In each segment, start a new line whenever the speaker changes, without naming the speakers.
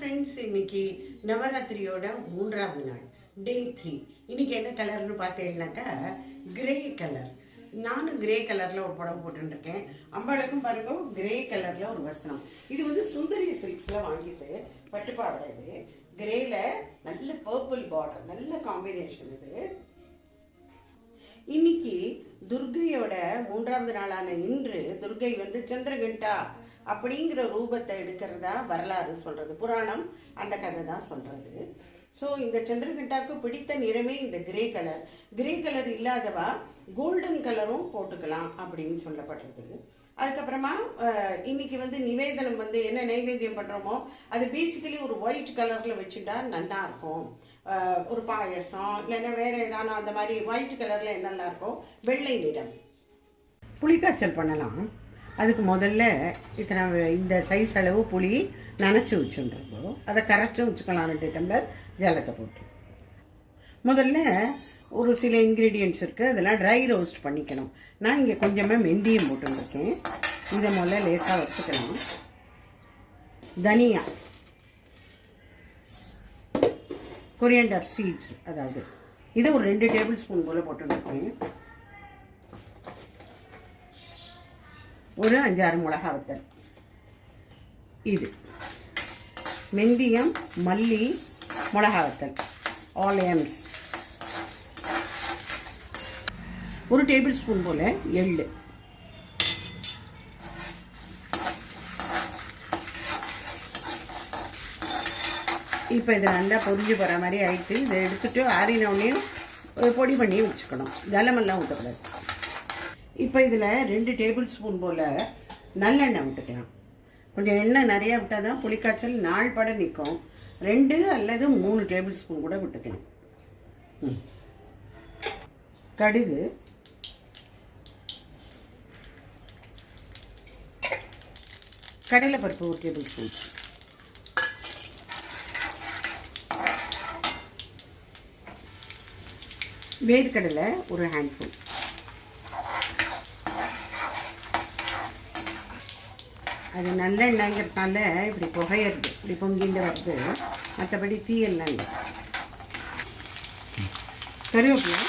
Friends இன்னைக்கு நவராத்திரியோட மூன்றாவது நாள் டே த்ரீ இன்னைக்கு என்ன கலர்னு பார்த்தீங்கன்னாக்கா கிரே கலர் நானும் கிரே கலரில் ஒரு புடவை போட்டுருக்கேன் அம்பாளுக்கும் பாருங்க கிரே கலரில் ஒரு வசனம் இது வந்து சுந்தரி சில்க்ஸில் வாங்கிட்டு பட்டுப்பாவடை இது. கிரேல நல்ல பர்பிள் பார்டர் நல்ல காம்பினேஷன் இது. இன்னைக்கு துர்கையோட மூன்றாவது நாளான இன்று துர்கை வந்து சந்திரகண்டா. அப்படிங்கிற ரூபத்தை எடுக்கிறதா வரலாறு சொல்கிறது புராணம் அந்த கதை தான் சொல்கிறது ஸோ இந்த சந்திரகண்டாவுக்கு பிடித்த நிறமே இந்த கிரே கலர் கிரே கலர் இல்லாதவா கோல்டன் கலரும் போட்டுக்கலாம் அப்படின்னு சொல்லப்படுறது. அதுக்கப்புறமா இன்னைக்கு வந்து நிவேதனம் வந்து என்ன நைவேத்தியம் பண்ணுறோமோ அது பேசிக்கலி ஒரு ஒயிட் கலரில் வச்சுட்டா நல்லா இருக்கும். ஒரு பாயசம் இல்லைன்னா வேற ஏதான அந்த மாதிரி ஒயிட் கலரில் என்னெல்லாம் இருக்கும். வெள்ளை நிறம். புளிக்காய்ச்சல் பண்ணலாம். அதுக்கு முதல்ல இத்தனை இந்த சைஸ் அளவு புளி நனைச்சி வச்சுருக்கோம் அதை கரைச்சும் வச்சுக்கலாம் ரெண்டு டம்ளர் ஜலத்தை போட்டு. முதல்ல ஒரு சில இன்க்ரீடியன்ட்ஸ் இருக்குது அதெல்லாம் ட்ரை ரோஸ்ட் பண்ணிக்கணும். நான் இங்கே கொஞ்சமாக மெந்தியும் போட்டுருக்கேன். இதை முதல்ல லேசாக வச்சுக்கலாம். தனியா. கொரியண்டர் சீட்ஸ் அதாவது. இதை ஒரு ரெண்டு டேபிள் ஸ்பூன் போல் போட்டுருக்கேன். ஒரு அஞ்சாறு மிளகா வத்தல். இது. மெந்தியம் மல்லி மிளகா வத்தல். ஆலியம்ஸ் ஒரு டேபிள் ஸ்பூன் போல் எள் இப்போ இது நல்லா பொரிஞ்சு போகிற மாதிரி ஆயிட்டு இதை எடுத்துகிட்டு ஆறினவுடனே பொடி பண்ணி வச்சுக்கணும். ஜலமெல்லாம் ஊற்றக்கூடாது இப்போ இதில் ரெண்டு டேபிள் ஸ்பூன் போல் நல்லெண்ணெய் விட்டுக்கலாம். கொஞ்சம் எண்ணெய் நிறையா விட்டால் தான் புளிக்காய்ச்சல் நாள் பட நிற்கும் ரெண்டு அல்லது மூணு டேபிள் ஸ்பூன் கூட விட்டுக்கலாம். ம். கடுகு. கடலைப்பருப்பு ஒரு டேபிள் ஸ்பூன். வேர்க்கடலை ஒரு ஹேண்ட்ஃபுல் அது நல்லெண்ணெய்ங்கிறதுனால இப்படி புகையிறது இப்படி பொங்கிட்டு வருது. மற்றபடி தீயெல்லாம் இல்லை கருவேப்பிலை.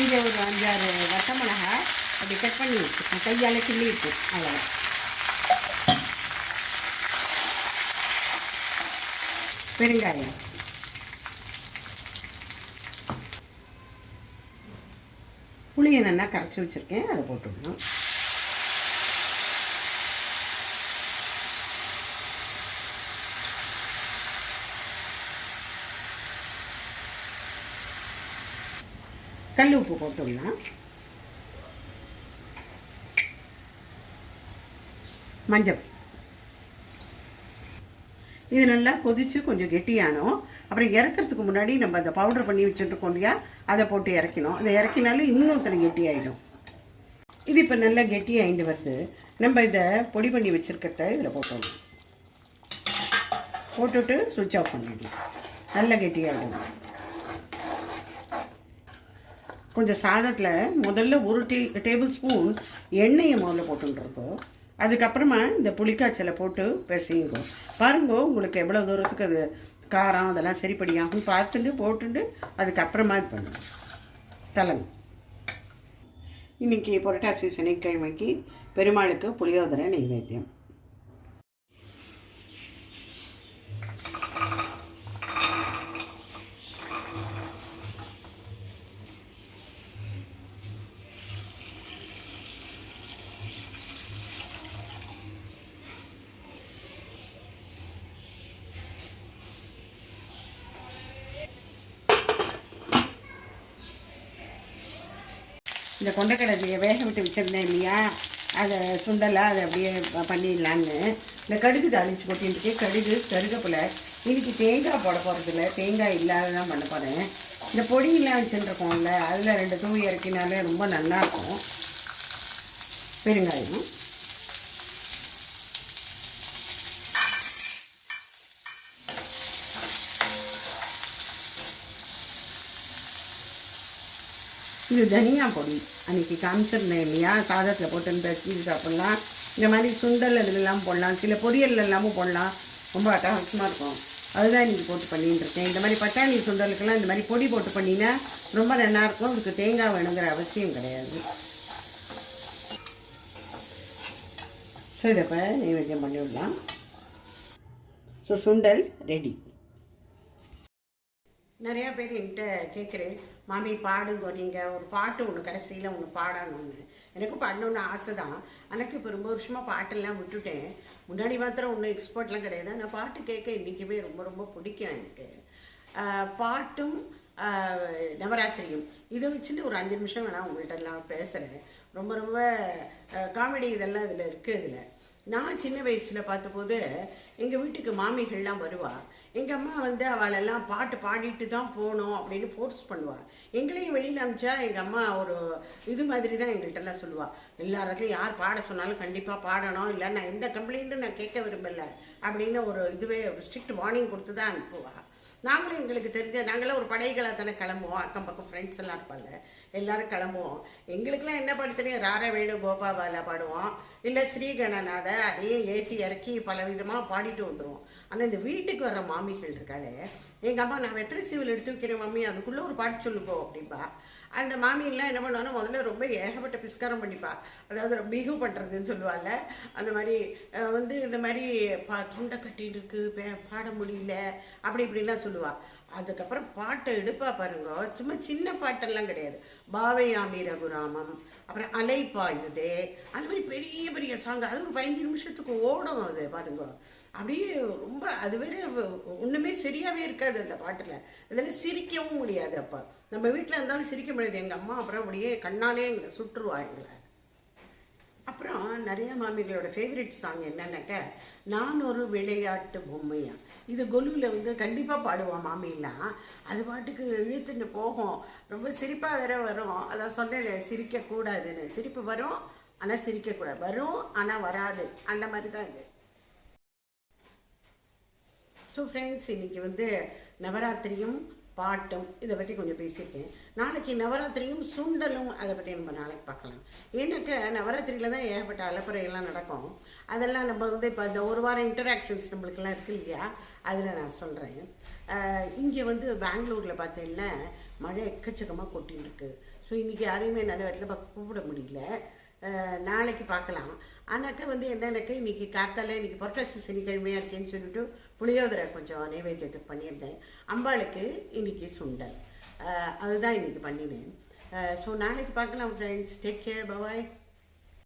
இங்கே ஒரு அஞ்சாறு வட்ட மிளகா. அப்படி கட் பண்ணி வச்சுருக்கேன். கையால் கிள்ளி இருக்கு அவ்வளோ பெருங்காயம். புளியை நல்லா கரைச்சி வச்சுருக்கேன். அதை போட்டுடணும். கல் உப்பு போட்டுடலாம் மஞ்சள். இது நல்லா கொதித்து கொஞ்சம் கெட்டியானோம். அப்புறம் இறக்கிறதுக்கு முன்னாடி நம்ம அந்த பவுடர் பண்ணி வச்சுருக்கோம் இல்லையா? அதை போட்டு இறக்கணும் அதை இறக்கினாலும் இன்னும் கொஞ்சம் கெட்டியாயிடும். இது இப்போ நல்லா கெட்டியாகிட்டு வருது. நம்ம இதை பொடி பண்ணி வச்சுருக்கிறத இதில் போட்டோம். போட்டுட்டு சுவிட்ச் ஆஃப் பண்ணிடலாம். நல்லா கெட்டியாகிடும் கொஞ்சம் சாதத்தில் முதல்ல ஒரு டே டேபிள் ஸ்பூன் எண்ணெயை முதல்ல போட்டுருக்கோம் அதுக்கப்புறமா இந்த புளிக்காய்ச்சலை போட்டு பிசையுங்க. பாருங்க உங்களுக்கு எவ்வளோ தூரத்துக்கு அது காரம் அதெல்லாம் சரிப்படியாகும் பார்த்துட்டு போட்டுட்டு அதுக்கப்புறமா இது பண்ணுங்க. கலங்க இன்னைக்கு புரட்டாசி சனிக்கிழமைக்கு பெருமாளுக்கு புளியோதரை நைவேத்தியம். இந்த கொண்டைக்கடலையை வேக விட்டு வச்சுருந்தேன் இல்லையா? அதை சுண்டலாக அதை அப்படியே பண்ணிடலான்னு. இந்த கடுகு தாளிச்சு கொட்டிட்டு கடுகு கருகப்பில் இன்றைக்கி தேங்காய் போட போகிறதில்ல தேங்காய் இல்லாத தான் பண்ண போகிறேன் இந்த பொடியெல்லாம் வச்சுருக்கோம்ல அதில் ரெண்டு தூவி இறக்கினாலே ரொம்ப நல்லாயிருக்கும் பெருங்காயம். இது தனியா பொடி அன்றைக்கி காமிச்சிருந்தேன் இல்லையா? சாதத்தில் போட்டு பேசி சாப்பிட்லாம். இந்த மாதிரி சுண்டல் அதுலெல்லாம் போடலாம். சில பொரியல் எல்லாமும் போடலாம். ரொம்ப அட்டகாசமாக இருக்கும். அதுதான் இன்றைக்கி போட்டு பண்ணிகிட்டு இருக்கேன். இந்த மாதிரி பட்டாணி சுண்டலுக்கெல்லாம் இந்த மாதிரி பொடி போட்டு பண்ணினா ரொம்ப நல்லாயிருக்கும் அதுக்கு தேங்காய் வேணுங்கிற அவசியம் கிடையாது. ஸோ இதை இப்போ நைவேத்தியம் பண்ணி விடலாம். ஸோ சுண்டல் ரெடி நிறையா பேர் என்கிட்ட கேட்குறேன். மாமி பாடுங்க நீங்கள் ஒரு பாட்டு ஒன்று கடைசியில் ஒன்று பாடணும்னு. எனக்கு பாடணும்னு ஆசை தான் எனக்கு இப்போ ரொம்ப வருஷமாக பாட்டெல்லாம் விட்டுட்டேன். முன்னாடி மாத்திரம் ஒன்றும் எக்ஸ்பர்ட்லாம் கிடையாது. ஆனால் பாட்டு கேட்க இன்றைக்குமே ரொம்ப ரொம்ப பிடிக்கும் எனக்கு. பாட்டும் நவராத்திரியும். இதை வச்சுட்டு ஒரு அஞ்சு நிமிஷம் வேணால் உங்கள்கிட்ட எல்லாம் பேசுகிறேன் ரொம்ப ரொம்ப காமெடி இதெல்லாம் இதில் இருக்குது இதில். நான் சின்ன வயசில் பார்த்தபோது எங்கள் வீட்டுக்கு மாமிகள்லாம் வருவாள் எங்கள் அம்மா வந்து அவளெல்லாம் பாட்டு பாடிட்டு தான் போகணும் அப்படின்னு ஃபோர்ஸ் பண்ணுவாள் எங்களையும் வெளியில் அனுப்பிச்சா எங்கள் அம்மா ஒரு இது மாதிரி தான் எங்கள்கிட்டலாம் சொல்லுவாள் எல்லாருக்கும் யார் பாட சொன்னாலும் கண்டிப்பாக பாடணும். இல்லை நான் எந்த கம்ப்ளைண்ட்டும் நான் கேட்க விரும்பலை அப்படின்னு ஒரு இதுவே ஸ்ட்ரிக்ட் வார்னிங் கொடுத்து தான் அனுப்புவாள் நாங்களும் எங்களுக்கு தெரிஞ்ச நாங்களாம் ஒரு படைகளாக தானே கிளம்புவோம். அக்கம் பக்கம் ஃப்ரெண்ட்ஸ் எல்லாம் இருப்பாங்க. எல்லாரும் கிளம்புவோம். எங்களுக்கெல்லாம் என்ன பாட்டு தெரியும்? ராரா வேணு கோபாபாலா பாடுவோம். இல்லை ஸ்ரீகணநாத அதையே ஏற்றி இறக்கி பல விதமாக பாடிட்டு வந்துடுவோம் ஆனால் இந்த வீட்டுக்கு வர மாமிகள் இருக்காளே எங்கள் அம்மா நான் வெத்தலை சீவில் எடுத்து வைக்கிறேன் மாமி அதுக்குள்ளே ஒரு பாட்டு சொல்லுப்போம் அப்படின்பா அந்த மாமியெல்லாம் என்ன பண்ணுவாங்கன்னா முதல்ல ரொம்ப ஏகப்பட்ட பிஸ்காரம் பண்ணிப்பா. அதாவது பிகு பண்ணுறதுன்னு சொல்லுவாள் அந்த மாதிரி வந்து இந்த மாதிரி பா தொண்டை கட்டிட்டு இருக்கு பாட முடியல அப்படி இப்படிலாம் சொல்லுவா. அதுக்கப்புறம் பாட்டை எடுப்பா பாருங்க. சும்மா சின்ன பாட்டெல்லாம் கிடையாது. பாவையாமி ரகுராமம் அப்புறம் அலைப்பாயுதே அந்த மாதிரி பெரிய பெரிய சாங் அது ஒரு பதினஞ்சு நிமிஷத்துக்கு ஓடும் அது பாருங்க. அப்படியே ரொம்ப அது வேற ஒன்றுமே சரியாகவே இருக்காது அந்த பாட்டில். அதில் சிரிக்கவும் முடியாது அப்போ. நம்ம வீட்டில் இருந்தாலும் சிரிக்க முடியாது. எங்கள் அம்மா அப்புறம் அப்படியே கண்ணாலே எங்களை சுட்டுருவா எங்களை. அப்புறம் நிறைய மாமிகளோட ஃபேவரட் சாங் என்னன்னாக்க நான் ஒரு விளையாட்டு பொம்மையா. இது கொலுவில் வந்து கண்டிப்பாக பாடுவான் மாமிலாம் அது பாட்டுக்கு இழுத்துட்டு போகும். ரொம்ப சிரிப்பாக வேற வரும். அதான் சொன்னேன் சிரிக்கக்கூடாதுன்னு. சிரிப்பு வரும் ஆனால் சிரிக்கக்கூடாது. வரும் ஆனால் வராது. அந்த மாதிரி தான் இது. ஸோ ஃப்ரெண்ட்ஸ் இன்னைக்கு வந்து நவராத்திரியும் பாட்டும் இதை பற்றி கொஞ்சம் பேசியிருக்கேன். நாளைக்கு நவராத்திரியும் சுண்டலும் அதை பற்றி நம்ம நாளைக்கு பார்க்கலாம். எனக்கு நவராத்திரியில் தான் ஏகப்பட்ட அலப்பறையெல்லாம் நடக்கும். அதெல்லாம் நம்ம வந்து இப்போ இந்த ஒரு வாரம் இன்டராக்ஷன்ஸ் நம்மளுக்கெல்லாம் இருக்கு இல்லையா? அதில் நான் சொல்கிறேன் இங்கே வந்து பெங்களூரில் பார்த்தீங்கன்னா மழை எக்கச்சக்கமாக கொட்டின்னு இருக்குது ஸோ இன்றைக்கி யாரையுமே நல்ல இடத்துல பார்க்க கூப்பிட முடியல. நாளைக்கு பார்க்கலாம். ஆனாக்கா வந்து என்னன்னாக்கா இன்னைக்கு காத்தால இன்னைக்கு புரட்டாசி சனிக்கிழமையாக இருக்கேன்னு சொல்லிட்டு புளியோதரை கொஞ்சம் நைவேத்தியத்துக்கு பண்ணியிருந்தேன். அம்பாளுக்கு இன்னைக்கு சுண்டல். அதுதான் இன்னைக்கு பண்ணினேன். ஸோ நாளைக்கு பார்க்கலாம் ஃப்ரெண்ட்ஸ் டேக் கேர் பபாய்